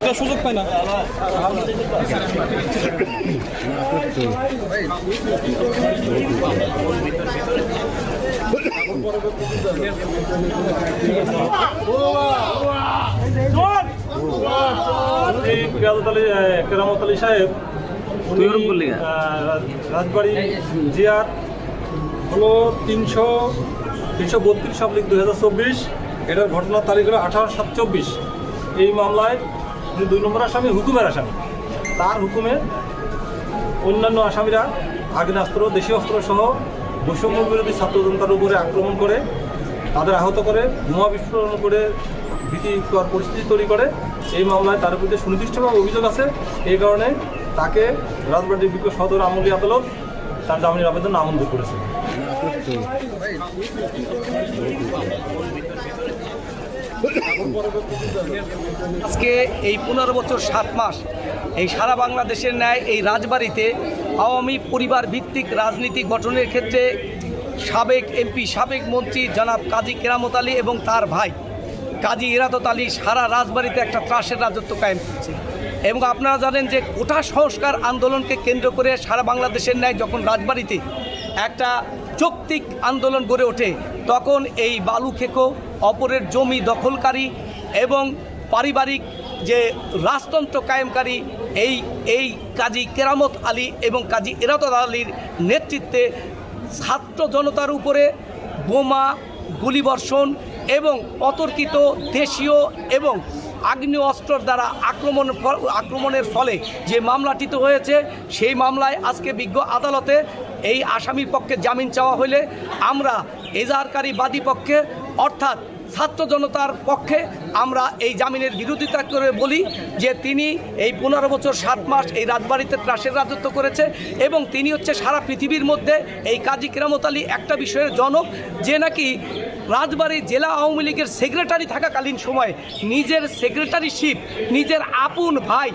সুযোগ পায় না। কেরামত আলী সাহেব রাজবাড়ি, জিয়ার, হলো তিনশো তিনশো বত্রিশ অব্লিক দু হাজার চব্বিশ। এটার ঘটনার তারিখ হলো আঠারো সাত চব্বিশ। এই মামলায় দুই নম্বর আসামি হুকুমের আসামি। তার হুকুমে অন্যান্য আসামিরা আগ্নেয়াস্ত্র, দেশীয় অস্ত্র সহ বৈষম্য বিরোধী ছাত্র জনতার উপরে আক্রমণ করে, তাদের আহত করে, বোমা বিস্ফোরণ করে, ভীতিকর পরিস্থিতি তৈরি করে। এই মামলায় তার বিরুদ্ধে সুনির্দিষ্টভাবে অভিযোগ আছে। এই কারণে তাকে রাজবাড়ি বিজ্ঞ সদর আমলি আদালত তার জামিনের আবেদন নামঞ্জুর করেছে। আজকে এই পনেরো বছর সাত মাস, এই সারা বাংলাদেশের ন্যায় এই রাজবাড়িতে আওয়ামী পরিবার ভিত্তিক রাজনীতি গঠনের ক্ষেত্রে সাবেক এমপি সাবেক মন্ত্রী জনাব কাজী কেরামত আলী এবং তার ভাই কাজী ইরাদত আলী সারা রাজবাড়িতে একটা ত্রাসের রাজত্ব কায়েম করছে। এবং আপনারা জানেন যে কোটা সংস্কার আন্দোলনকে কেন্দ্র করে সারা বাংলাদেশের ন্যায় যখন রাজবাড়িতে একটা যৌক্তিক আন্দোলন গড়ে ওঠে তখন এই বালু খেকো অপরের জমি দখলকারী এবং পারিবারিক যে রাজতন্ত্র কায়েমকারী, এই এই কাজী কেরামত আলী এবং কাজী এরাতত আলীর নেতৃত্বে ছাত্র জনতার উপরে বোমা, গুলিবর্ষণ এবং অতর্কিত দেশীয় এবং আগ্নেয় অস্ত্রর দ্বারা আক্রমণ আক্রমণের ফলে যে মামলাটিতে হয়েছে, সেই মামলায় আজকে বিজ্ঞ আদালতে এই আসামির পক্ষে জামিন চাওয়া হলে আমরা এজাহারকারী বাদী পক্ষে, অর্থাৎ ছাত্র জনতার পক্ষে আমরা এই জামিনের বিরোধিতা করে বলি যে তিনি এই পনেরো বছর সাত মাস এই রাজবাড়িতে ত্রাসের রাজত্ব করেছে এবং তিনি হচ্ছে সারা পৃথিবীর মধ্যে এই কাজী কেরামত আলী একটা বিষয়ের জনক, যে নাকি রাজবাড়ী জেলা আওয়ামী লীগের সেক্রেটারি থাকাকালীন সময়ে নিজের সেক্রেটারিশিপ নিজের আপন ভাই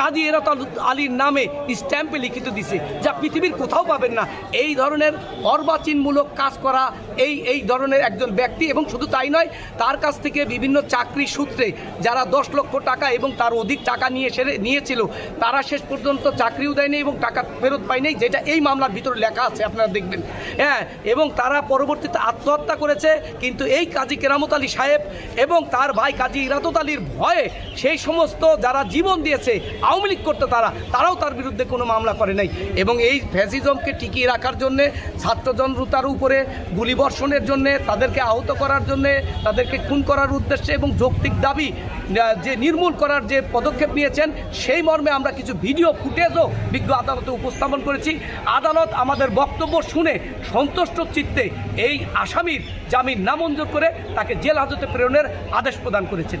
কাজী এরাত আলীর নামে স্ট্যাম্পে লিখিত দিছে, যা পৃথিবীর কোথাও পাবেন না। এই ধরনের অর্বাচীনমূলক কাজ করা এই এই ধরনের একজন ব্যক্তি, এবং শুধু তাই নয়, তার কাছ থেকে বিভিন্ন চাকরি সূত্রে যারা দশ লক্ষ টাকা এবং তার অধিক টাকা নিয়ে সেরে নিয়েছিল, তারা শেষ পর্যন্ত চাকরিও দেয়নি এবং টাকা ফেরত পায়নি, যেটা এই মামলার ভিতরে লেখা আছে, আপনারা দেখবেন। হ্যাঁ এবং তারা পরবর্তীতে আত্মহত্যা করেছে, কিন্তু এই কাজী কেরামত আলী সাহেব এবং তার ভাই কাজী ইরাদত আলীর ভয়ে সেই সমস্ত যারা জীবন দিয়েছে আওয়ামী লীগ করতে তারা, তারাও তার বিরুদ্ধে কোনো মামলা করে নাই। এবং এই ফ্যাসিজমকে টিকিয়ে রাখার জন্যে ছাত্র জনতার উপরে গুলিবর্ষণের জন্যে, তাদেরকে আহত করার জন্যে, তাদেরকে খুন করার উদ্দেশ্যে এবং যৌক্তিক দাবি যে নির্মূল করার যে পদক্ষেপ নিয়েছেন, সেই মর্মে আমরা কিছু ভিডিও ফুটেজও বিজ্ঞ আদালতে উপস্থাপন করেছি। আদালত আমাদের বক্তব্য শুনে সন্তুষ্ট চিত্তে এই আসামির জামিন নামঞ্জুর করে তাকে জেল হাজতে প্রেরণের আদেশ প্রদান করেছেন।